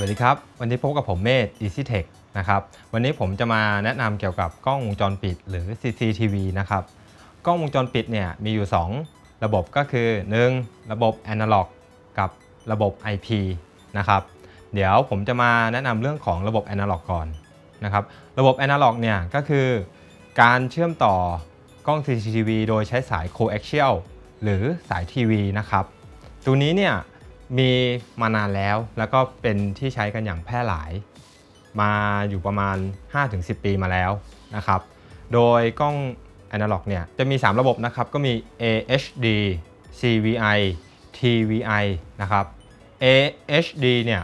สวัสดีครับ วันนี้พบกับผมเมธ Easy Tech นะครับ วันนี้ผมจะมาแนะนำเกี่ยวกับกล้องวงจรปิด หรือ CCTV นะครับ กล้องวงจรปิดเนี่ยมีอยู่ 2 ระบบก็คือ 1. ระบบ Analog กับระบบ IP นะครับ เดี๋ยวผมจะมาแนะนำเรื่องของระบบ Analog ก่อนนะครับ ระบบ Analog เนี่ยก็คือการเชื่อมต่อกล้อง CCTV โดยใช้สาย Coaxial หรือสายทีวีนะครับ ตัวนี้เนี่ย มีมานานแล้ว แล้วก็เป็นที่ใช้กันอย่างแพร่หลาย มาอยู่ประมาณ 5-10 ปีมาแล้วนะครับ โดยกล้อง Analog เนี่ยจะมี 3 ระบบนะครับ ก็มี AHD CVI TVI นะครับ AHD เนี่ย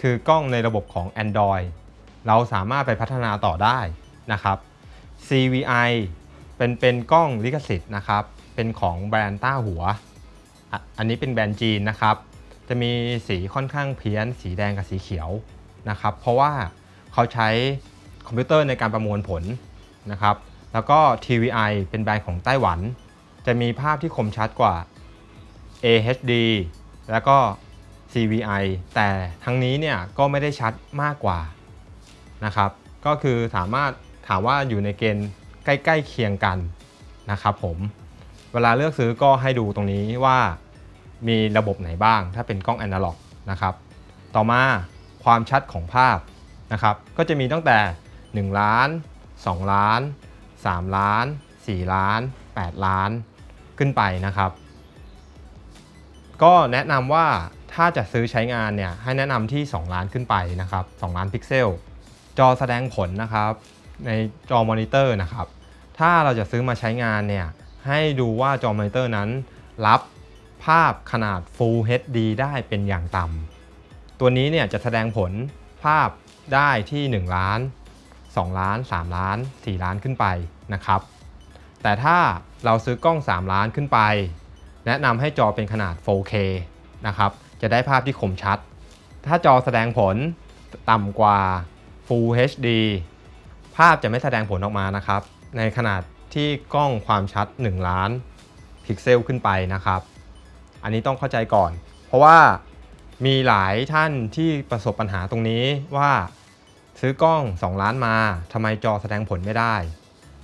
คือกล้องในระบบของ Android เราสามารถไปพัฒนาต่อได้นะครับ CVI เป็นเป็นกล้องลิขสิทธิ์นะครับ เป็นของแบรนด์ต้าหัว อันนี้เป็นแบรนด์จีนนะครับ จะมีสีค่อนข้างเพี้ยน สีแดงกับสีเขียวนะครับ เพราะว่าเขาใช้คอมพิวเตอร์ในการประมวลผลนะครับ แล้วก็ TVI เป็นแบรนด์ของไต้หวัน จะมีภาพที่คมชัดกว่า AHD แล้วก็ CVI แต่ทั้งนี้เนี่ยก็ไม่ได้ชัดมากกว่านะครับ ก็คือสามารถถามว่าอยู่ในเกณฑ์ใกล้ ๆ เคียงกันนะครับผม เวลาเลือกซื้อก็ให้ดูตรงนี้ว่า มีระบบไหนบ้าง ถ้าเป็นกล้อง a น a ล็อกนะครับ ต่อมาความชัดของภาพนะครับ ก็จะมีตั้งแต่ 1 ล้าน 2 ล้าน 3 ล้าน 4 ล้าน 8 ล้านขึ้นไปนะครับ ก็แนะนำว่าถ้าจะซื้อใช้งานเนี่ยให้แนะนำที่ 2 ล้านขึ้นไปนะครับ 2 ล้านพิกเซล จอแสดงผลนะครับ ในจอมอนิเตอร์นะครับ ถ้าเราจะซื้อมาใช้งานเนี่ยให้ดูว่าจอมอนิเตอร์นั้นรับ ภาพขนาด Full HD ได้เป็นอย่างต่ำตัวนี้เนี่ยจะแสดงผลภาพได้ที่ 1 ล้าน 2 ล้าน 3 ล้าน 4 ล้านขึ้นไปนะครับ แต่ถ้าเราซื้อกล้อง 3 ล้านขึ้นไป แนะนำให้จอเป็นขนาด 4K นะครับจะได้ภาพที่คมชัด ถ้าจอแสดงผลต่ำกว่า Full HD ภาพจะไม่แสดงผลออกมานะครับ ในขนาดที่กล้องความชัด 1 ล้าน พิกเซลขึ้นไปนะครับ อันนี้ต้องเข้าใจก่อน เพราะว่ามีหลายท่านที่ประสบปัญหาตรงนี้ว่าซื้อกล้อง 2 ล้านมาทำไมจอแสดงผลไม่ได้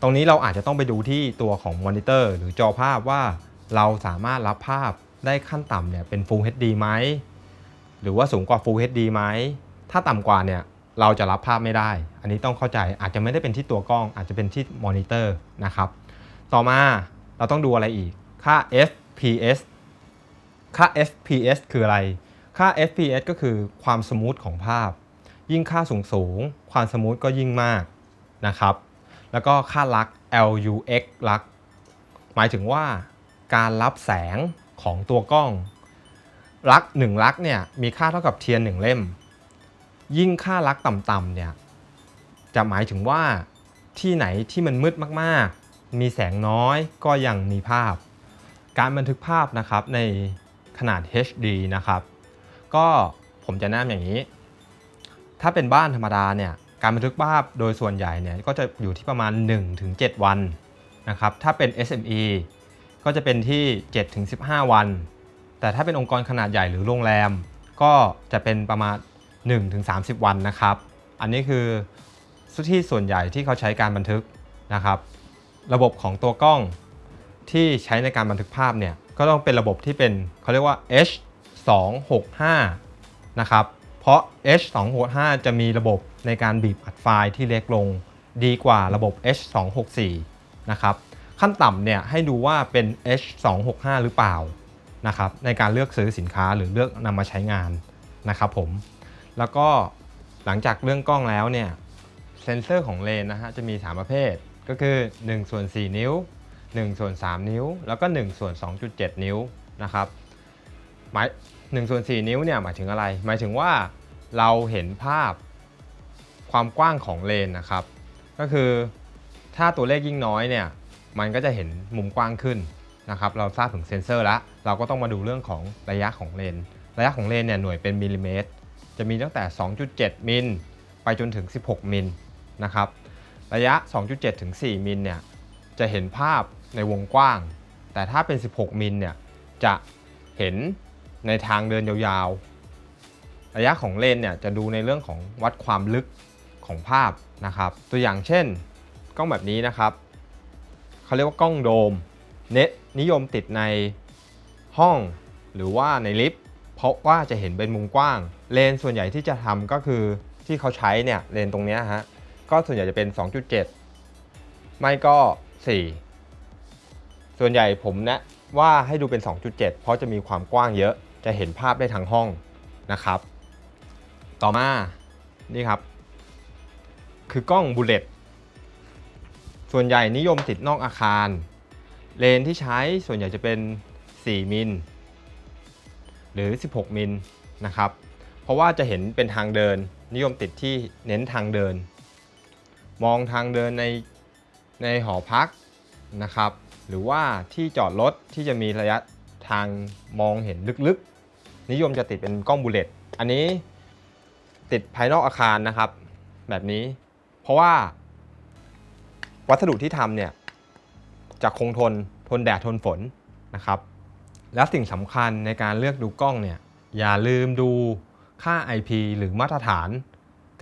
ตรงนี้เราอาจจะต้องไปดูที่ตัวของมอนิเตอร์หรือจอภาพว่าเราสามารถรับภาพได้ขั้นต่ำเนี่ยเป็น Full HD ไหม หรือว่าสูงกว่า Full HD ไหม ถ้าต่ำกว่าเนี่ยเราจะรับภาพไม่ได้ อันนี้ต้องเข้าใจอาจจะไม่ได้เป็นที่ตัวกล้อง อาจจะเป็นที่มอนิเตอร์นะครับ ต่อมาเราต้องดูอะไรอีก ค่า FPS ค่า FPS คืออะไร ค่า FPS ก็คือความสมูทของภาพ ยิ่งค่าสูงสูง ความสมูทก็ยิ่งมากนะครับ แล้วก็ค่าลัก LUX ลัก หมายถึงว่าการรับแสงของตัวกล้อง ลักหนึ่งลักเนี่ยมีค่าเท่ากับเทียนหนึ่งเล่ม ยิ่งค่าลักต่ำๆเนี่ยจะหมายถึงว่าที่ไหนที่มันมืดมากๆ มีแสงน้อยก็ยังมีภาพ การบันทึกภาพนะครับใน ขนาด HD นะครับ ก็ผมจะแนะนำอย่างนี้ ถ้าเป็นบ้านธรรมดาเนี่ยการบันทึกภาพโดยส่วนใหญ่เนี่ยก็จะอยู่ที่ประมาณ 1-7 วันนะครับถ้าเป็น SME ก็จะเป็นที่ 7-15 วัน แต่ถ้าเป็นองค์กรขนาดใหญ่หรือโรงแรม ก็จะเป็นประมาณ 1-30 วันนะครับ อันนี้คือที่ส่วนใหญ่ที่เขาใช้การบันทึกนะครับ ระบบของตัวกล้องที่ใช้ในการบันทึกภาพเนี่ย ก็ต้องเป็นระบบที่เป็นเขาเรียกว่า H265 นะครับ เพราะ H265 จะมีระบบในการบีบอัดไฟล์ที่เล็กลงดีกว่าระบบ H264 นะครับ ขั้นต่ำเนี่ยให้ดูว่าเป็น H265 หรือเปล่านะครับในการเลือกซื้อสินค้าหรือเลือกนำมาใช้งานนะครับผม แล้วก็หลังจากเรื่องกล้องแล้วเนี่ยเซนเซอร์ของเลนนะฮะจะมี 3 ประเภทก็คือ1ส่วน4นิ้ว 1ส่วน3นิ้ว แล้วก็1ส่วน2.7 นิ้วนะครับหมาย1ส่วน4นิ้วเนี่ยหมายถึงอะไร หมายถึงว่าเราเห็นภาพความกว้างของเลนนะครับ ก็คือถ้าตัวเลขยิ่งน้อยเนี่ยมันก็จะเห็นมุมกว้างขึ้นนะครับ เราทราบถึงเซนเซอร์แล้ว เราก็ต้องมาดูเรื่องของระยะของเลน ระยะของเลนเนี่ยหน่วยเป็นมิลลิเมตร จะมีตั้งแต่ 2.7 มิลไปจนถึง 16 มิลนะครับ ระยะ 2.7 ถึง 4 มิลเนี่ยจะเห็นภาพ ในวงกว้าง แต่ถ้าเป็น 16 มิลเนี่ยจะเห็นในทางเดินยาวๆ ระยะของเลนเนี่ยจะดูในเรื่องของวัดความลึกของภาพนะครับ ตัวอย่างเช่นกล้องแบบนี้นะครับเขาเรียกว่ากล้องโดมเน็ตนิยมติดในห้องหรือว่าในลิฟต์เพราะว่าจะเห็นเป็นมุมกว้าง เลนส่วนใหญ่ที่จะทำก็คือที่เขาใช้เนี่ยเลนตรงนี้ฮะก็ส่วนใหญ่จะเป็น 2.7 ไม่ก็ 4 ส่วนใหญ่ผมแนะว่าให้ดูเป็น 2.7 เพราะจะมีความกว้างเยอะ จะเห็นภาพได้ทั้งห้องนะครับ ต่อมา นี่ครับ คือกล้องบุลเลตส่วนใหญ่นิยมติดนอกอาคาร เลนที่ใช้ส่วนใหญ่จะเป็น 4 มิล หรือ 16 มิลนะครับ เพราะว่าจะเห็นเป็นทางเดิน นิยมติดที่เน้นทางเดิน มองทางเดินในในหอพักนะครับ หรือว่าที่จอดรถที่จะมีระยะทางมองเห็นลึกๆ นิยมจะติดเป็นกล้องบุลเลตอันนี้ติดภายนอกอาคารนะครับ แบบนี้ เพราะว่าวัสดุที่ทำเนี่ยจะคงทนทนแดดทนฝนนะครับ และสิ่งสำคัญในการเลือกดูกล้องเนี่ยอย่าลืมดูค่า IP หรือมาตรฐาน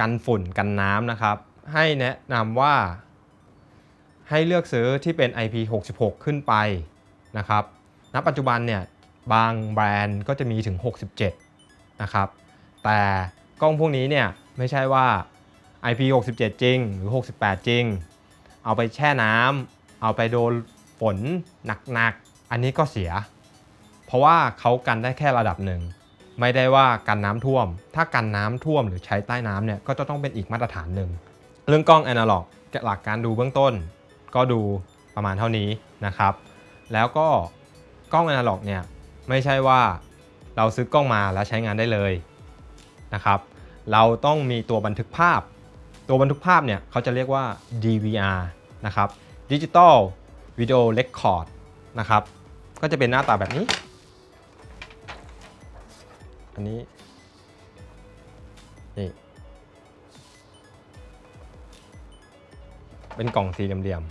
กันฝุ่นกันน้ำนะครับ ให้แนะนำว่า ให้เลือกซื้อที่เป็น IP66 ขึ้นไปนะครับณปัจจุบันเนี่ยบางแบรนด์ก็จะมีถึง 67 นะครับ แต่กล้องพวกนี้เนี่ยไม่ใช่ว่า IP67 จริงหรือ 68 จริง เอาไปแช่น้ำเอาไปโดนฝนหนักๆ อันนี้ก็เสีย เพราะว่าเขากันได้แค่ระดับหนึ่ง ไม่ได้ว่ากันน้ำท่วม ถ้ากันน้ำท่วมหรือใช้ใต้น้ำเนี่ยก็จะต้องเป็นอีกมาตรฐานหนึ่ง เรื่องกล้องแอนะล็อกหลักการดูเบื้องต้น ก็ดูประมาณเท่านี้นะครับ แล้วก็กล้องอนะล็อกเนี่ยไม่ใช่ว่าเราซื้อกล้องมาแล้วใช้งานได้เลยนะครับ เราต้องมีตัวบันทึกภาพ ตัวบันทึกภาพเนี่ยเขาจะเรียกว่า DVR นะครับ Digital Video Record นะครับ ก็จะเป็นหน้าตาแบบนี้ อันนี้ เป็นกล่องสี่เหลี่ยม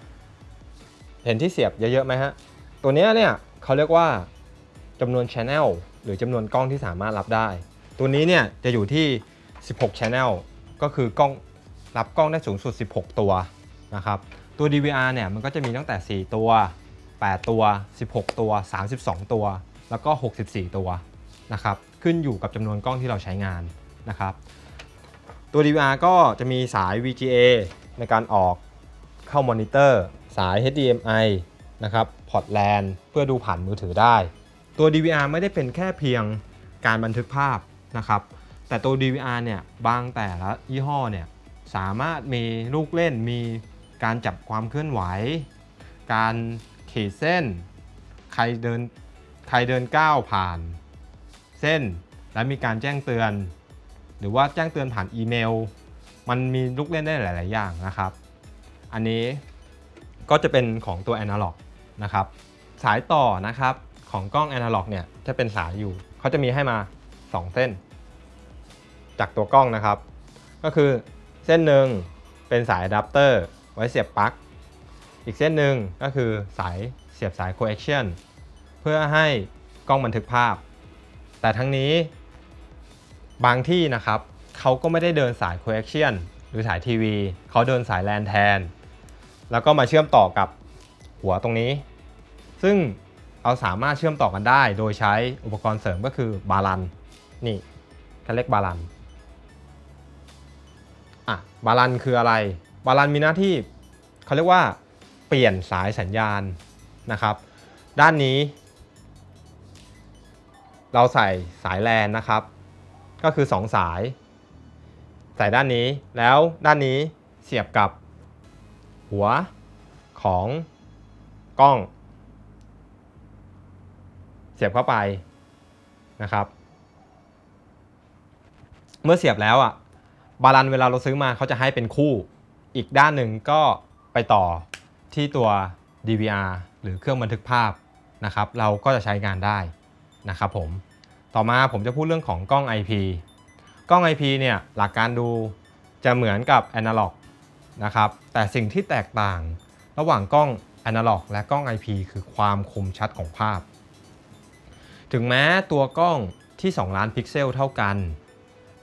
ๆเห็นที่เสียบเยอะๆไหมฮะ ตัวเนี้ยเนี่ยเขาเรียกว่าจำนวน Channel หรือจำนวนกล้องที่สามารถรับได้ ตัวนี้เนี่ยจะอยู่ที่ 16 Channel ก็คือกล้องรับกล้องได้สูงสุด 16 ตัวนะครับ ตัว DVR เนี่ยมันก็จะมีตั้งแต่ 4 ตัว 8 ตัว 16 ตัว 32 ตัว แล้วก็ 64 ตัวนะครับ ขึ้นอยู่กับจำนวนกล้องที่เราใช้งานนะครับ ตัว DVR ก็จะมีสาย VGA ในการออกเข้ามอนิเตอร์ สาย HDMI นะครับพอร์ต LAN เพื่อดูผ่านมือถือได้ ตัว DVR ไม่ได้เป็นแค่เพียงการบันทึกภาพนะครับ แต่ตัว DVR เนี่ยบางแต่ละยี่ห้อเนี่ยสามารถมีลูกเล่นมีการจับความเคลื่อนไหว การขีดเส้น ใครเดินใครเดินก้าวผ่าน เส้นและมีการแจ้งเตือน รือว่าแจ้งเตือนผ่านอีเมล มันมีลูกเล่นได้หลาย ๆ อย่างนะครับ อันนี้ก็จะเป็นของตัว Analog นะครับสายต่อนะครับของกล้อง Analog เนี่ยจะเป็นสายอยู่เขาจะมีให้มา 2 เส้น จากตัวกล้องนะครับ ก็คือเส้นหนึ่งเป็นสายอะแดปเตอร์ไว้เสียบปลั๊กอีกเส้นหนึ่งก็คือสายเสียบสาย coaxial เพื่อให้กล้องบันทึกภาพ แต่ทั้งนี้ บางที่นะครับเขาก็ไม่ได้เดินสาย coaxial หรือสายทีวีเขาเดินสายแลนแทน แล้วก็มาเชื่อมต่อกับหัวตรงนี้ ซึ่งเราสามารถเชื่อมต่อกันได้ โดยใช้อุปกรณ์เสริมก็คือบาลันนี่เขาเรียกบาลันอะบาลันคืออะไร บาลันมีหน้าที่เขาเรียกว่าเปลี่ยนสายสัญญาณนะครับ ด้านนี้ เราใส่สายแลนนะครับ ก็คือ 2 สายใส่ด้านนี้แล้วด้านนี้เสียบกับหัวของกล้อง เสียบเข้าไปนะครับ เมื่อเสียบแล้วอะบาลันเวลาเราซื้อมาเขาจะให้เป็นคู่ อีกด้านหนึ่งก็ไปต่อที่ตัว DVR หรือเครื่องบันทึกภาพนะครับ เราก็จะใช้งานได้นะครับผม ต่อมาผมจะพูดเรื่องของกล้อง IP กล้อง IP เนี่ยหลักการดูจะเหมือนกับ Analog นะครับ แต่สิ่งที่แตกต่างระหว่างกล้อง Analog และกล้อง IP คือความคมชัดของภาพ ถึงแม้ตัวกล้องที่ 2 ล้านพิกเซลเท่ากัน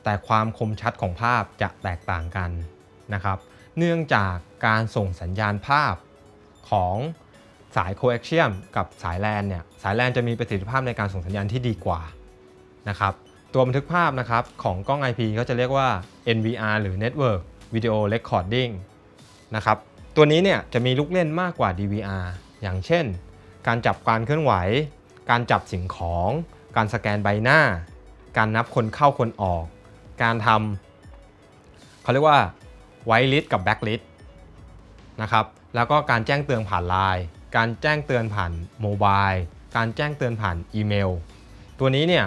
แต่ความคมชัดของภาพจะแตกต่างกันนะครับ เนื่องจากการส่งสัญญาณภาพของสาย coaxium กับสายแลนเนี่ย สายแลนจะมีประสิทธิภาพในการส่งสัญญาณที่ดีกว่า นะครับตัวบันทึกภาพนะครับของกล้อง IP ก็จะเรียกว่า NVR หรือ Network Video Recording นะครับตัวนี้เนี่ยจะมีลูกเล่นมากกว่า DVR อย่างเช่น การจับการเคลื่อนไหว การจับสิ่งของ การสแกนใบหน้า การนับคนเข้าคนออก การทำเขาเรียกว่า white list กับ black list นะครับแล้วก็การแจ้งเตือนผ่านไลน์การแจ้งเตือนผ่านโมบายการแจ้งเตือนผ่านอีเมล ตัวนี้เนี่ย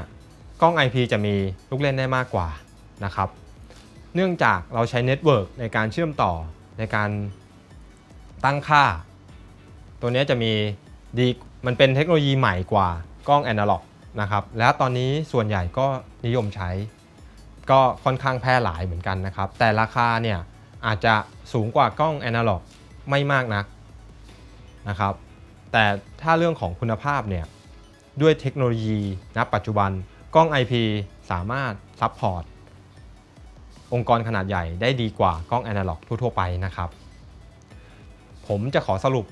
กล้อง IP จะมีลูกเล่นได้มากกว่านะครับ เนื่องจากเราใช้เน็ตเวิร์กในการเชื่อมต่อในการตั้งค่า ตัวนี้จะมีดีมันเป็นเทคโนโลยีใหม่กว่ากล้องแอนะล็อกนะครับ แล้วตอนนี้ส่วนใหญ่ก็นิยมใช้ ก็ค่อนข้างแพร่หลายเหมือนกันนะครับ แต่ราคาเนี่ยอาจจะสูงกว่ากล้องแอนะล็อกไม่มากนักนะครับ แต่ถ้าเรื่องของคุณภาพเนี่ยด้วยเทคโนโลยีณปัจจุบัน กล้อง IP สามารถซัพพอร์ตองค์กรขนาดใหญ่ได้ดีกว่ากล้องแอนะล็อกทั่วๆไปนะครับ ผมจะขอสรุป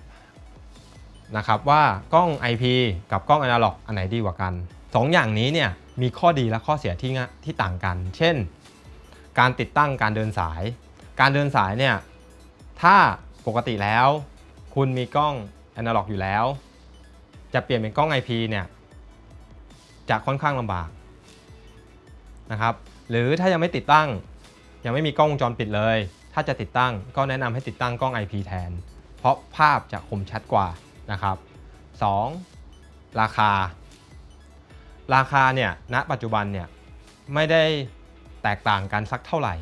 นะครับว่ากล้อง IP กับกล้องแอนาล็อกอันไหนดีกว่ากัน 2ออย่างนี้เนี่ยมีข้อดีและข้อเสียที่ที่ต่างกัน เช่น การติดตั้งการเดินสาย การเดินสายเนี่ยถ้าปกติแล้ว คุณมีกล้องแอนาล็อกอยู่แล้ว จะเปลี่ยนเป็นกล้อง IP เนี่ย จะค่อนข้างลำบากนะครับหรือถ้ายังไม่ติดตั้ง ยังไม่มีกล้องวงจรปิดเลย ถ้าจะติดตั้งก็แนะนำให้ติดตั้งกล้อง IP แทน เพราะภาพจะคมชัดกว่านะครับ 2. ราคา ราคาเนี่ยณปัจจุบันเนี่ยไม่ได้แตกต่างกันสักเท่าไหร่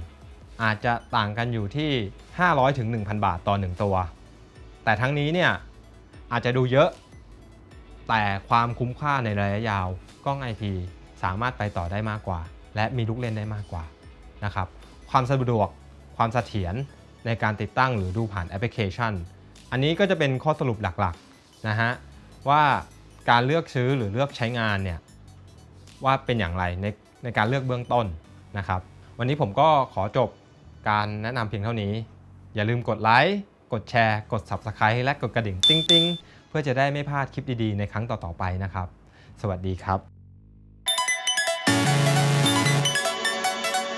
อาจจะต่างกันอยู่ที่ 500ถึง1,000 บาทต่อ 1 ตัว แต่ทั้งนี้เนี่ยอาจจะดูเยอะ แต่ความคุ้มค่าในระยะยาว กล้อง IP สามารถไปต่อได้มากกว่า และมีลูกเล่นได้มากกว่านะครับความสะดวกความเสถียรในการติดตั้งหรือดูผ่านแอปพลิเคชัน อันนี้ก็จะเป็นข้อสรุปหลักๆนะฮะว่าการเลือกซื้อหรือเลือกใช้งานเนี่ยว่าเป็นอย่างไรในในการเลือกเบื้องต้นนะครับ วันนี้ผมก็ขอจบการแนะนำเพียงเท่านี้ อย่าลืมกดไลค์กดแชร์ กด Subscribe และกดกระดิ่ง ติ๊งๆ เพื่อจะได้ไม่พลาดคลิปดีๆ ในครั้งต่อๆไปนะครับ สวัสดีครับ